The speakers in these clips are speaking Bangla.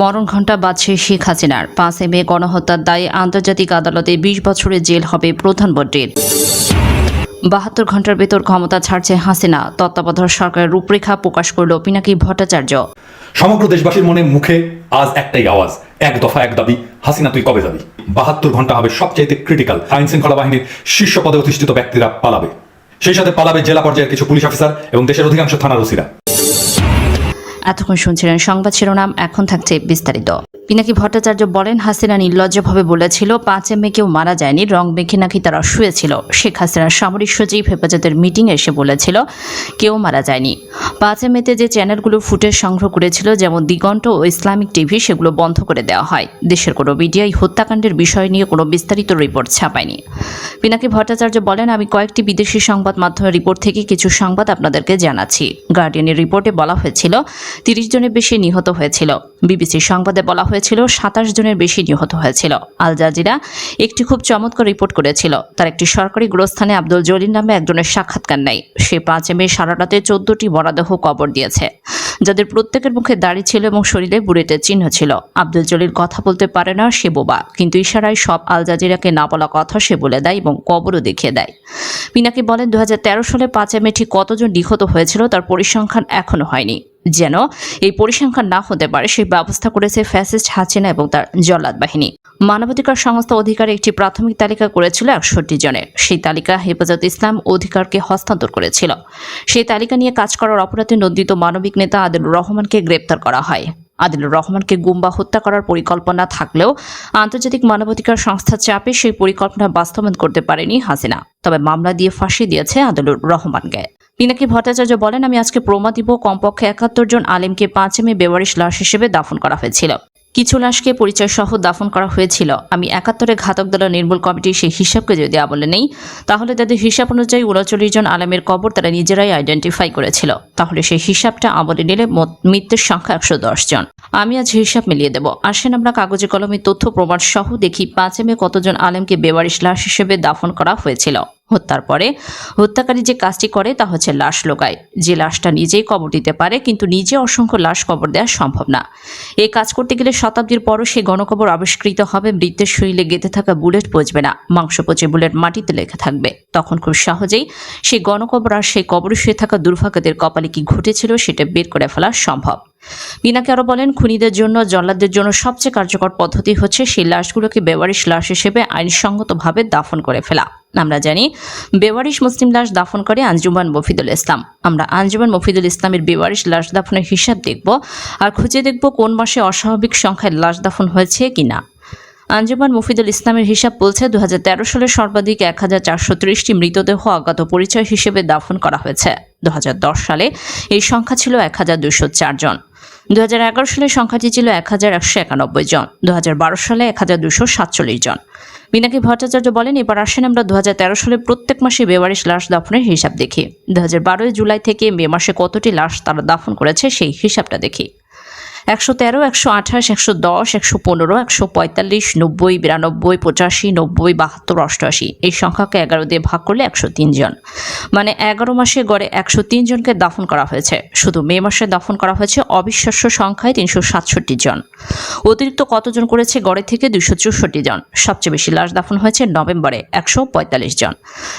মরণ ঘণ্টা বাজছে শেখ হাসিনার। পাঁচে মে গণহত্যার দায়ে আন্তর্জাতিক আদালতে বিশ বছরের জেল হবে প্রধানমন্ত্রীর বাহাত্তর ঘণ্টার ভেতর ক্ষমতা ছাড়ছে হাসিনা। তত্ত্বাবধায়ক সরকারের রূপরেখা প্রকাশ করল পিনাকি ভট্টাচার্য। সমগ্র দেশবাসীর মনে মুখে আজ একটাই আওয়াজ, এক দফা এক দাবি, হাসিনা, তুই কবে যাবি? বাহাত্তর ঘণ্টা হবে সবচাইতে ক্রিটিক্যাল আইন শৃঙ্খলা বাহিনীর শীর্ষ পদে অধিষ্ঠিত ব্যক্তিরা পালাবে। সেই সাথে পালাবে জেলা পর্যায়ের কিছু পুলিশ অফিসার এবং দেশের অধিকাংশ থানার ওসিরা। এতক্ষণ শুনছিলেন সংবাদ শিরোনাম, এখন থাকছে বিস্তারিত। পিনাকি ভট্টাচার্য বলেন, হাসিনা নির্লজ্জভাবে বলেছিল, পাঁচে মে কেউ মারা যায়নি, রং মেখে নাকি তারা শুয়েছিল। শেখ হাসিনার সামরিক সচিব হেফাজতের মিটিং এসে বলেছিল, কেউ মারা যায়নি। পাঁচে মেতে যে চ্যানেলগুলো ফুটেজ সংগ্রহ করেছিল, যেমন দিগন্ত ও ইসলামিক টিভি, সেগুলো বন্ধ করে দেওয়া হয়। দেশের কোনো মিডিয়ায় হত্যাকাণ্ডের বিষয় নিয়ে কোনো বিস্তারিত রিপোর্ট ছাপায়নি। পিনাকি ভট্টাচার্য বলেন, আমি কয়েকটি বিদেশি সংবাদ মাধ্যমের রিপোর্ট থেকে কিছু সংবাদ আপনাদেরকে জানাচ্ছি। গার্ডিয়ানের রিপোর্টে বলা হয়েছিল তিরিশ জনের বেশি নিহত হয়েছিল। বিবিসির সংবাদে বলা হয়েছিল, সাতাশ জনের বেশি নিহত হয়েছিল। আল জাজিরা একটি খুব চমৎকার রিপোর্ট করেছিল। তার একটি সরকারি গোরস্থানে আব্দুল জলিল নামে একজনের সাক্ষাৎকার নেয়। সে পাঁচে মে সারা রাতে চোদ্দটি মরাদেহ কবর দিয়েছে। যাদের প্রত্যেকের মুখে দাড়ি ছিল এবং শরীরে বুড়েটের চিহ্ন ছিল। আব্দুল জলিল কথা বলতে পারে না, সে বোবা। কিন্তু ইশারায় সব আল জাজিরাকে না বলা কথা সে বলে দেয় এবং কবরও দেখিয়ে দেয়। পিনাকি বলেন দু হাজার তেরো সালে পাঁচে মে ঠিক কতজন নিহত হয়েছিল তার পরিসংখ্যান এখনও হয়নি। যেন এই পরিসংখ্যান না হতে পারে, সেই ব্যবস্থা করেছে ফ্যাসিস্ট হাসিনা এবং তার জল্লাদ বাহিনী। মানবাধিকার সংস্থা অধিকার একটি প্রাথমিক তালিকা করেছিল একষট্টি জনের। সেই তালিকা হেফাজত ইসলাম অধিকারকে হস্তান্তর করেছিল। সেই তালিকা নিয়ে কাজ করার অপরাধে নন্দিত মানবিক নেতা আদিলুর রহমানকে গ্রেপ্তার করা হয়। আদিলুর রহমানকে গুম্বা হত্যা করার পরিকল্পনা থাকলেও আন্তর্জাতিক মানবাধিকার সংস্থার চাপে সেই পরিকল্পনা বাস্তবায়ন করতে পারেনি হাসিনা। তবে মামলা দিয়ে ফাঁসি দিয়েছে আদিলুর রহমানকে। পিনাকি ভট্টাচার্য বলেন, আমি আজকে প্রমা দিব, কমপক্ষে একাত্তর জন আলেমকে পাঁচে মে বেওয়ারিশ লাশ হিসেবে দাফন করা হয়েছিল। কিছু লাশকে পরিচয় সহ দাফন করা হয়েছিল। আমি একাত্তরে ঘাতক দলের নির্মূল কমিটির সেই হিসাবকে যদি আমলে নেই, তাহলে তাদের হিসাব অনুযায়ী উনচল্লিশ জন আলেমের কবর তারা নিজেরাই আইডেন্টিফাই করেছিল। তাহলে সেই হিসাবটা আমলে নিলে মৃত্যুর সংখ্যা একশো দশ জন। আমি আজ হিসাব মিলিয়ে দেব। আসেন আমরা কাগজে কলমে তথ্য প্রমাণ সহ দেখি পাঁচে মে কতজন আলেমকে বেওয়ারিশ লাশ হিসেবে দাফন করা হয়েছিল। হত্যার পরে হত্যাকারী যে কাজটি করে তা হচ্ছে লাশ লোকায়। যে লাশটা নিজেই কবর দিতে পারে, কিন্তু নিজে অসংখ্য লাশ কবর দেওয়া সম্ভব না। এই কাজ করতে গেলে শতাব্দীর পরও সেই গণকবর আবিষ্কৃত হবে, বৃত্তের শরীরে গেঁথে থাকা বুলেট পচবে না মাংস পচে বুলেট মাটিতে লেখা থাকবে। তখন খুব সহজেই সেই গণকবর আর সেই কবর শুয়ে থাকা দুর্ভাগ্যদের কপালে কি ঘটেছিল সেটা বের করে ফেলা সম্ভব। পিনাকে আরও বলেন, খুনিদের জন্য, জল্লাদদের জন্য সবচেয়ে কার্যকর পদ্ধতি হচ্ছে সেই লাশগুলোকে বেওয়ারিশ লাশ হিসেবে আইনসঙ্গতভাবে দাফন করে ফেলা। আমরা জানি, বেওয়ারিশ মুসলিম লাশ দাফন করে আঞ্জুমান মফিদুল ইসলাম। আমরা আঞ্জুমান মফিদুল ইসলামের বেওয়ারিশ লাশ দাফনের হিসাব দেখব আর খুঁজে দেখব কোন মাসে অস্বাভাবিক সংখ্যায় লাশ দাফন হয়েছে কিনা। আঞ্জুমান মুফিদুল ইসলামের হিসাব বলছে দু হাজার তেরো সালে সর্বাধিক এক হাজার চারশো ত্রিশটি মৃতদেহ অজ্ঞাত পরিচয় হিসেবে দাফন করা হয়েছে। দু হাজার দশ সালে এই সংখ্যা ছিল এক হাজার দুশো চার জন। দু হাজার এগারো সালে সংখ্যাটি ছিল এক হাজার একশো একানব্বই জন দু হাজার বারো সালে এক হাজার দুশো সাতচল্লিশ জন। মিনাকি ভট্টাচার্য বলেন, এবার আসেন আমরা দু হাজার তেরো সালে প্রত্যেক মাসে বেওয়ারিশ লাশ দাফনের হিসাব দেখি। দু হাজার জুলাই থেকে মে মাসে কতটি লাশ তারা দাফন করেছে সেই হিসাবটা দেখি। একশো তেরো, একশো আঠাশ, একশো দশ, একশো পনেরো, একশো পঁয়তাল্লিশ, নব্বই, বিরানব্বই, পঁচাশি, নব্বই, বাহাত্তর, অষ্টআশি। এই সংখ্যাকে এগারো দিয়ে ভাগ করলে একশো তিন জন। মানে এগারো মাসে গড়ে একশো তিন জনকে দাফন করা হয়েছে। শুধু মে মাসে দাফন করা হয়েছে অবিশ্বাস্য সংখ্যায় তিনশো সাতষট্টি জন। অতিরিক্ত কতজন করেছে গড়ে থেকে দুশো চৌষট্টি জন। সবচেয়ে বেশি লাশ দাফন হয়েছে নভেম্বরে, একশো পঁয়তাল্লিশ জন।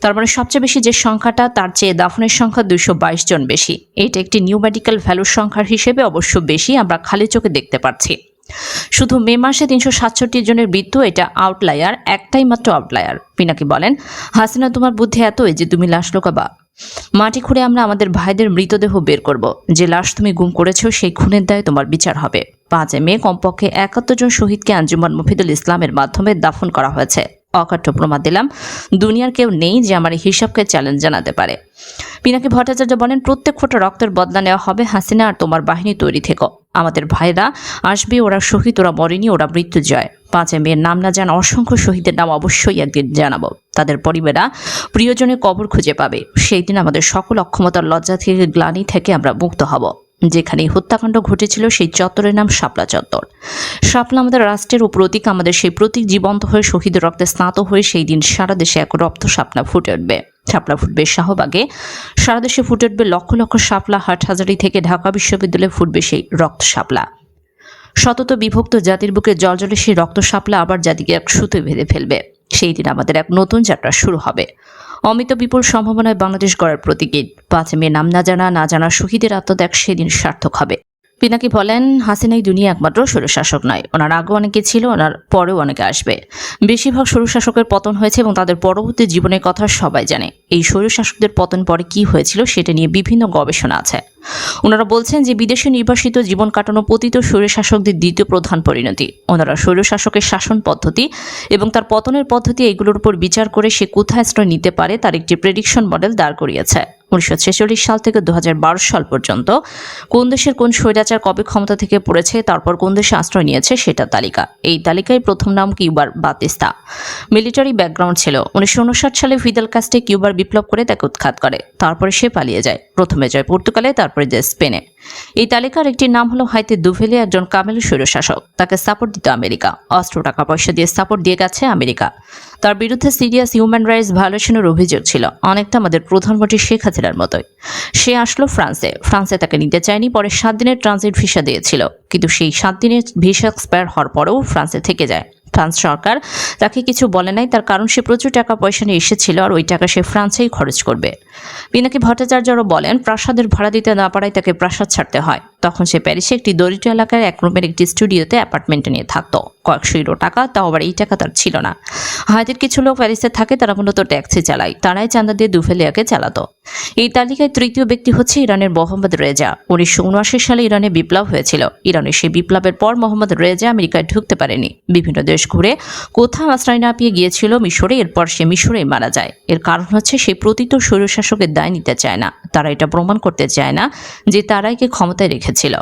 তার মানে সবচেয়ে বেশি যে সংখ্যাটা, তার চেয়ে দাফনের সংখ্যা দুশো বাইশ জন বেশি। এটা একটি নিউ মেডিকেল ভ্যালুর সংখ্যার হিসেবে অবশ্য বেশি, আমরা খালি চোখে দেখতে পাচ্ছি শুধু মে মাসে তিনশো সাতষট্টি জনের মৃত্যু এটা আউটলায়ার একটাই মাত্র আউটলায়ার পিনাকি বলেন, হাসিনা, তোমার বুদ্ধি এতই যে তুমি লাশ লোকাবা। মাটি খুঁড়ে আমরা আমাদের ভাইদের মৃতদেহ বের করব। যে লাশ তুমি গুম করেছ, সেই খুনের দায়ে তোমার বিচার হবে। পাঁচে মে কমপক্ষে একাত্তর জন শহীদকে আঞ্জুমান মুফিদুল ইসলামের মাধ্যমে দাফন করা হয়েছে। অকাঠ্য প্রমাণ দিলাম, দুনিয়ার কেউ নেই যে আমার হিসাবকে চ্যালেঞ্জ জানাতে পারে। পিনাকি ভট্টাচার্য বলেন, প্রত্যেক ফোটা রক্তের বদলা নেওয়া হবে হাসিনা আর তোমার বাহিনী তৈরি থেকো আমাদের ভাইরা আসবে, ওরা শহীদ, ওরা মরেনি, ওরা মৃত্যু জয়। পাঁচে মেয়ের নাম না জানা অসংখ্য শহীদের নাম অবশ্যই একদিন জানাব। তাদের পরিবারা প্রিয়জনের কবর খুঁজে পাবে। সেই দিন আমাদের সকল অক্ষমতার লজ্জা থেকে, গ্লানি থেকে আমরা মুক্ত হব। যেখানে হত্যাকাণ্ড ঘটেছিল, সেই চত্বরের নাম শাপলা চত্বর। শাপলা আমাদের রাষ্ট্রের ও প্রতীক আমাদের সেই প্রতীক জীবন্ত হয়ে শহীদ রক্তে স্নাত হয়ে সেই দিন সারা দেশে এক রক্ত শাপলা ফুটে উঠবে। শাপলা ফুটবে শাহবাগে। সারা দেশে ফুটে উঠবে লক্ষ লক্ষ শাপলা, হাটহাজারি থেকে ঢাকা বিশ্ববিদ্যালয়ে ফুটবে সেই রক্ত শাপলা। শতত বিভক্ত জাতির বুকে জলজলে সেই রক্ত সাপলা আবার জাতিকে এক সুতোয় ভেদে ফেলবে। সেই দিন আমাদের এক নতুন যাত্রা শুরু হবে। অমিত বিপুল সম্ভাবনায় বাংলাদেশ গড়ার প্রতীকী পাঁচ মে নাম না জানা না জানা শহীদের আত্মত্যাগ সেদিন সার্থক হবে। পিনাকি বলেন, হাসিনাই দুনিয়া একমাত্র স্বৈরশাসক নয়। ওনার আগে অনেকে ছিল, ওনার পরেও অনেকে আসবে। বেশিরভাগ স্বৈরশাসকের পতন হয়েছে এবং তাদের পরবর্তী জীবনের কথা সবাই জানে। এই স্বৈরশাসকদের পতন পরে কি হয়েছিল সেটা নিয়ে বিভিন্ন গবেষণা আছে। ওনারা বলছেন যে, বিদেশে নির্বাসিত জীবন কাটানো পতিত স্বৈরশাসকদের দ্বিতীয় প্রধান পরিণতি। ওনারা স্বৈরশাসকের শাসন পদ্ধতি এবং তার পতনের পদ্ধতি, এগুলোর উপর বিচার করে সে কোথায় আশ্রয় নিতে পারে, তার একটি প্রেডিকশন মডেল দাঁড় করিয়েছে। উনিশশো ছেচল্লিশ সাল থেকে দু হাজার বারো সাল পর্যন্ত কোন দেশের কোন স্বৈরাচার কবে ক্ষমতা থেকে পড়েছে, তারপর কোন দেশে আশ্রয় নিয়েছে সেটা তালিকা। এই তালিকায় প্রথম নাম কিউবার বাতিস্তা। মিলিটারি ব্যাকগ্রাউন্ড ছিল। উনিশশো উনষাট সালে ফিদেল কাস্টে কিউবার বিপ্লব করে তাকে উৎখাত করে। তারপরে সে পালিয়ে যায়। প্রথমে যায় পর্তুগালে তারপরে যায় স্পেনে। এই তালিকার একটি নাম হলো হাইতে দুভেলে একজন কামেল স্বৈরশাসক। তাকে সাপোর্ট দিত আমেরিকা। অস্ত্র টাকা পয়সা দিয়ে সাপোর্ট দিয়ে গেছে আমেরিকা। তার বিরুদ্ধে সিরিয়াস হিউম্যান রাইটস ভায়োলেশনের অভিযোগ ছিল। অনেকটা আমাদের প্রধানমন্ত্রী শেখ হাসিনার মতোই। সে আসলো ফ্রান্সে। ফ্রান্সে তাকে নিতে চায়নি, পরে সাত দিনের ট্রানজিট ভিসা দিয়েছিল। কিন্তু সেই সাত দিনের ভিসা এক্সপায়ার হওয়ার পরেও ফ্রান্সে থেকে যায়। ফ্রান্স সরকার। তাকে কিছু বলে নাই, তার কারণ সে প্রচুর টাকা পয়সা নিয়ে এসেছিল আর ওই টাকা সে ফ্রান্সেই খরচ করবে। পিনাকি ভট্টাচার্যরও বলেন, প্রাসাদের ভাড়া দিতে না পারায় তাকে প্রাসাদ ছাড়তে হয়। তখন সে প্যারিসে একটি দরিদ্র এলাকার এক রুমের একটি স্টুডিওতে অ্যাপার্টমেন্টে নিয়ে থাকতো। কয়েকশো ইউরো টাকা, তাও আবার এই টাকা তার ছিল না। হায়দের কিছু লোক প্যারিসে থাকে, তারা মূলত ট্যাক্সি চালায়। তারাই চাঁদা দিয়ে দুফেলিয়াকে চালাতো। এই তালিকায় তৃতীয় ব্যক্তি হচ্ছে ইরানের মোহাম্মদ রেজা। উনিশশো উনআশি সালে ইরানে বিপ্লব হয়েছিল। ইরানের সেই বিপ্লবের পর মোহাম্মদ রেজা আমেরিকায় ঢুকতে পারেনি। বিভিন্ন দেশ ঘুরে কোথাও আশ্রয় না পেয়ে গিয়েছিল মিশরে, এরপর সে মিশরেই মারা যায়। এর কারণ হচ্ছে সেই প্রতীত স্বৈরশাসকের দায় নিতে চায় না। তারা এটা প্রমাণ করতে চায় না যে তারাইকে ক্ষমতায় রেখেছিল।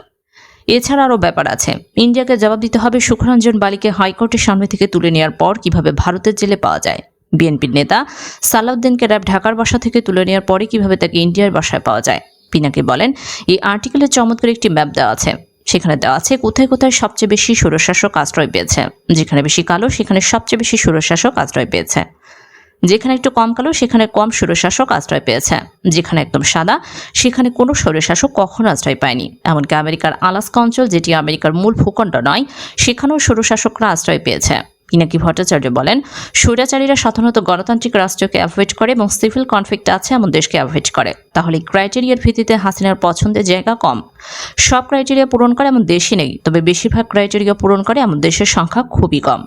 এছাড়া আরও ব্যাপার আছে। ইন্ডিয়াকে জবাব দিতে হবে সুখরঞ্জন বালিকে হাইকোর্টের সামনে থেকে তুলে নেওয়ার পর কীভাবে ভারতের জেলে পাওয়া যায়। বিএনপির নেতা সালাউদ্দিনকে র্যাব ঢাকার বাসা থেকে তুলে নেওয়ার পরে কীভাবে তাকে ইন্ডিয়ার বাসায় পাওয়া যায়? পিনাকি বলেন, এই আর্টিকেলে চমৎকার একটি ম্যাপ দেওয়া আছে। সেখানে দেওয়া আছে কোথায় কোথায় সবচেয়ে বেশি সুরশাসক আশ্রয় পেয়েছে। যেখানে বেশি কালো, সেখানে সবচেয়ে বেশি সুরশাসক আশ্রয় পেয়েছে। যেখানে একটু কম কালো, সেখানে কম স্বৈরশাসক আশ্রয় পেয়েছে। যেখানে একদম সাদা, সেখানে কোনো স্বৈরশাসক কখনো আশ্রয় পায়নি। এমনকি আমেরিকার আলাস্কা অঞ্চল, যেটি আমেরিকার মূল ভূখণ্ড নয়, সেখানেও স্বৈরশাসকরা আশ্রয় পেয়েছে। পিনাকি ভট্টাচার্য বলেন, স্বৈরাচারীরা সাধারণত গণতান্ত্রিক রাষ্ট্রকে অ্যাভয়েড করে এবং সিভিল কনফ্লিক্ট আছে এমন দেশকে অ্যাভয়েড করে। তাহলে ক্রাইটেরিয়ার ভিত্তিতে হাসিনার পছন্দের জায়গা কম। সব ক্রাইটেরিয়া পূরণ করে এমন দেশই নেই, তবে বেশিরভাগ ক্রাইটেরিয়া পূরণ করে এমন দেশের সংখ্যা খুবই কম।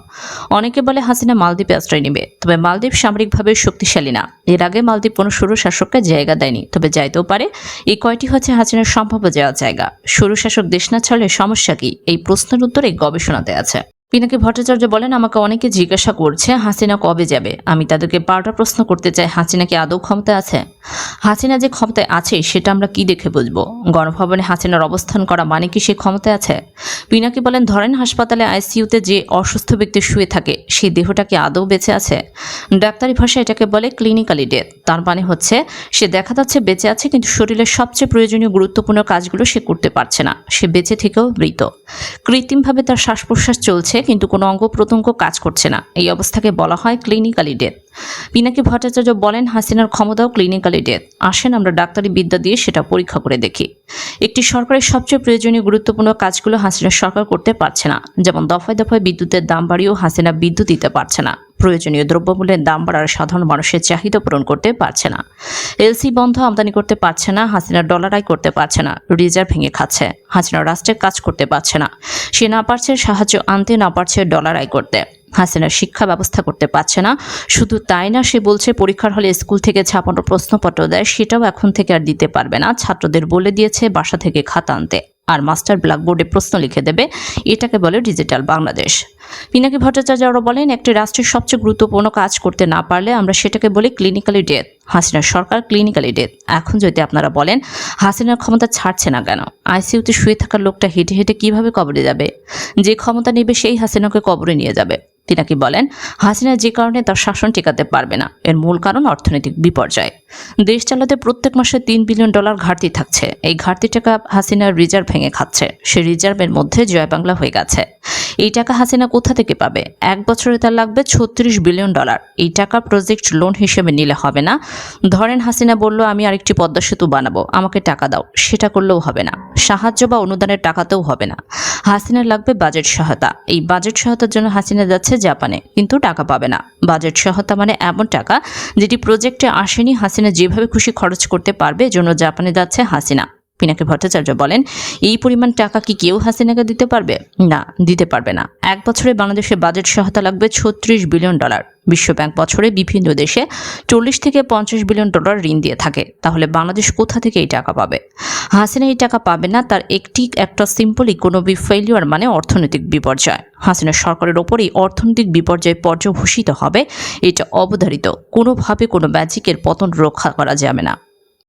অনেকে বলে হাসিনা মালদ্বীপে আশ্রয় নেবে, তবে মালদ্বীপ সামরিকভাবে শক্তিশালী না। এর আগে মালদ্বীপ কোনো সরু শাসককে জায়গা দেয়নি, তবে যাইতেও পারে, এই কয়টি হচ্ছে হাসিনার সম্ভাব্য যাওয়ার জায়গা। সরু শাসক দেশ না ছাড়লে সমস্যা কি? এই প্রশ্নের উত্তর এই গবেষণাতে আছে। পিনাকি ভট্টাচার্য বলেন, আমাকে অনেকে জিজ্ঞাসা করছে, হাসিনা কবে যাবে? আমি তাদেরকে পাল্টা প্রশ্ন করতে চাই, হাসিনা কি আদৌ ক্ষমতায় আছে? হাসিনা যে ক্ষমতায় আছে, সেটা আমরা কি দেখে বুঝব? গণভবনে হাসিনার অবস্থান করা মানে কি সে ক্ষমতায় আছে? পিনাকি বলেন, ধরেন হাসপাতালে আইসিইউতে যে অসুস্থ ব্যক্তি শুয়ে থাকে সেই দেহটা কি আদৌ বেঁচে আছে? ডাক্তারি ভাষায় এটাকে বলে ক্লিনিক্যালি ডেথ তার মানে হচ্ছে, সে দেখা যাচ্ছে বেঁচে আছে, কিন্তু শরীরের সবচেয়ে প্রয়োজনীয় গুরুত্বপূর্ণ কাজগুলো সে করতে পারছে না। সে বেঁচে থেকেও মৃত। কৃত্রিমভাবে তার শ্বাস প্রশ্বাস চলছে কিন্তু কোনো অঙ্গ প্রত্যঙ্গ কাজ করছে না। এই অবস্থাকে বলা হয় ক্লিনিক্যালি ডেথ পিনাকি ভট্টাচার্য বলেন, হাসিনার ক্ষমতাও ক্লিনিক্যালি ডেথ আসেন, আমরা ডাক্তারি বিদ্যা দিয়ে সেটা পরীক্ষা করে দেখি। একটি সরকারের সবচেয়ে প্রয়োজনীয় গুরুত্বপূর্ণ কাজগুলো হাসিনার সরকার করতে পারছে না। যেমন দফায় দফায় বিদ্যুতের দাম বাড়িয়েও হাসিনা বিদ্যুৎ দিতে পারছে না। প্রয়োজনীয় দ্রব্যমূল্যের দাম বাড়ার সাধারণ মানুষের চাহিদা পূরণ করতে পারছে না। এলসি বন্ধ আমদানি করতে পারছে না, হাসিনা ডলার আয় করতে পারছে না, রিজার্ভ ভেঙে খাচ্ছে, হাসিনা রাষ্ট্রের কাজ করতে পারছে না, সে না পারছে সাহায্য আনতে, না পারছে ডলার আয় করতে। হাসিনা শিক্ষা ব্যবস্থা করতে পারছে না, শুধু তাই না সে বলছে পরীক্ষার হলে স্কুল থেকে ছাপানো প্রশ্নপত্র দেয়, সেটাও এখন থেকে আর দিতে পারবে না, ছাত্রদের বলে দিয়েছে বাসা থেকে খাতা আনতে। আর মাস্টার ব্ল্যাকবোর্ডে প্রশ্ন লিখে দেবে, এটাকে বলে ডিজিটাল বাংলাদেশ। পিনাকি ভট্টাচার্য আরও বলেন, একটি রাষ্ট্রের সবচেয়ে গুরুত্বপূর্ণ কাজ করতে না পারলে আমরা সেটাকে বলি ক্লিনিক্যালি ডেথ হাসিনার সরকার ক্লিনিক্যালি ডেথ এখন যদি আপনারা বলেন, হাসিনার ক্ষমতা ছাড়ছে না কেন? আইসিইউতে শুয়ে থাকা লোকটা হেঁটে হেঁটে কীভাবে কবরে যাবে? যে ক্ষমতা নেবে সেই হাসিনাকে কবরে নিয়ে যাবে। পিনাকি বলেন, হাসিনা যে কারণে তার শাসন টিকাতে পারবে না, এর মূল কারণ অর্থনৈতিক বিপর্যয়। দেশ চালাতে প্রত্যেক মাসে তিন বিলিয়ন ডলার ঘাটতি থাকছে, এই ঘাটতি টাকা হাসিনার রিজার্ভ ভেঙে খাচ্ছে, সে রিজার্ভের মধ্যে জয় বাংলা হয়ে গেছে। এই টাকা হাসিনা কোথা থেকে পাবে? এক বছরে তার লাগবে ছত্রিশ বিলিয়ন ডলার, এই টাকা প্রজেক্ট লোন হিসেবে নিলে হবে না। ধরেন হাসিনা বলল, আমি আরেকটি পদ্মা সেতু বানাবো, আমাকে টাকা দাও। সেটা করলেও হবে না। সাহায্য বা অনুদানের টাকাতেও হবে না। হাসিনার লাগবে বাজেট সহায়তা। এই বাজেট সহায়তার জন্য হাসিনা যাচ্ছে জাপানে, কিন্তু টাকা পাবে না। বাজেট সহায়তা মানে এমন টাকা যেটি প্রজেক্টে আসেনি, হাসিনা যেভাবে খুশি খরচ করতে পারবে জন্য জাপানে যাচ্ছে হাসিনা। পিনাকি ভট্টাচার্য বলেন, এই পরিমাণ টাকা কি কেউ হাসিনাকে দিতে পারবে? না, দিতে পারবে না। এক বছরে বাংলাদেশের বাজেট সহায়তা লাগবে ছত্রিশ বিলিয়ন ডলার। বিশ্বব্যাংক বছরে বিভিন্ন দেশে চল্লিশ থেকে পঞ্চাশ বিলিয়ন ডলার ঋণ দিয়ে থাকে। তাহলে বাংলাদেশ কোথা থেকে এই টাকা পাবে? হাসিনা এই টাকা পাবে না, তার একটি, একটা সিম্পল ইকোনমি ফেলিওর মানে অর্থনৈতিক বিপর্যয়। হাসিনা সরকারের ওপরেই অর্থনৈতিক বিপর্যয় পর্যভূষিত হবে, এটা অবধারিত। কোনোভাবে কোনো ম্যাজিকের পতন রক্ষা করা যাবে না।